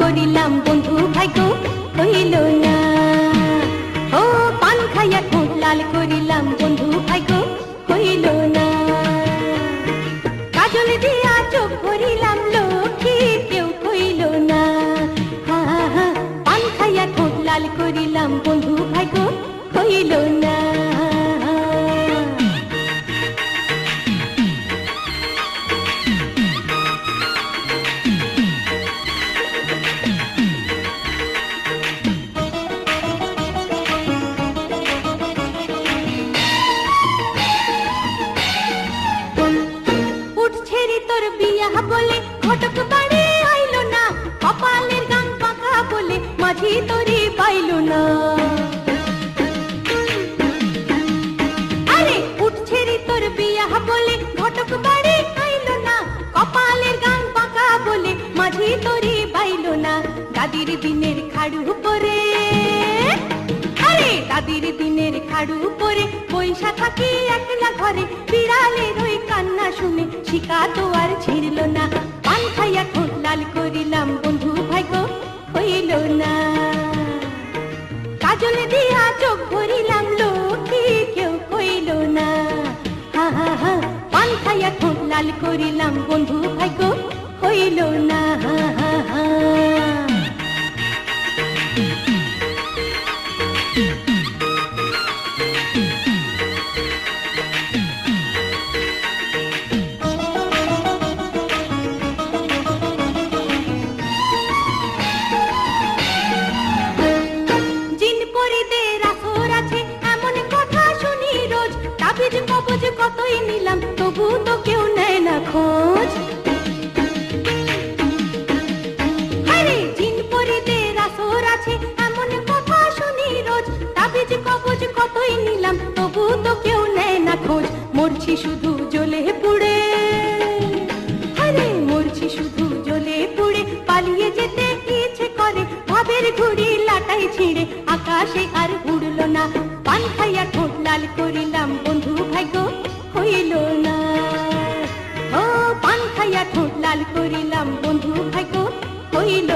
করিলাম বন্ধু ভাগ্য, হইল না। ও পান খাইয়া ঠোঁট লাল করিলাম বন্ধু ভাগ্য, হইল না। কাজল দিয়া চোখ ভরিলাম, লক্ষ্মী কেউ কইল না। হা হা পান খাইয়া ঠোঁট লাল করিলাম বন্ধু ভাগ্য, হইল না। ঘটক বাড়ি আইল না, কপালের গান পাকা বলে মাঝি তরি পাইল না। আরে, উঠছে রে তোর বিয়া বলে, ঘটক বাড়ি আইল না, কপালের গান পাকা বলে মাঝি তরি পাইল না। দাদির দিনের খাড়ু পরে, আরে, দাদির দিনের খাড়ু পরে পয়সা থাকি একলা ঘরে, বিড়ালের ওই কান্না শুনে শিকা তো আর ছিড়ল না। করিলাম বন্ধু ভাগ্য হইল না। কাজল দিয়া চোখ ভরিলাম, লোকে কেউ কইল না। হা হা হা, পান খাইয়া ঠোঁট লাল করিলাম বন্ধু ভাগ্য হইল না। তবু তো কেউ নেয় না খোঁজ। মরছি শুধু জ্বলে পুড়ে। আরে, মরছি শুধু জ্বলে পুড়ে, পালিয়ে যেতে ইচ্ছে করে। ভাবের ঘুড়ি লাটাই ছিঁড়ে, আকাশে আর উড়লো লাল করিলাম বন্ধু ভাগ্য হইল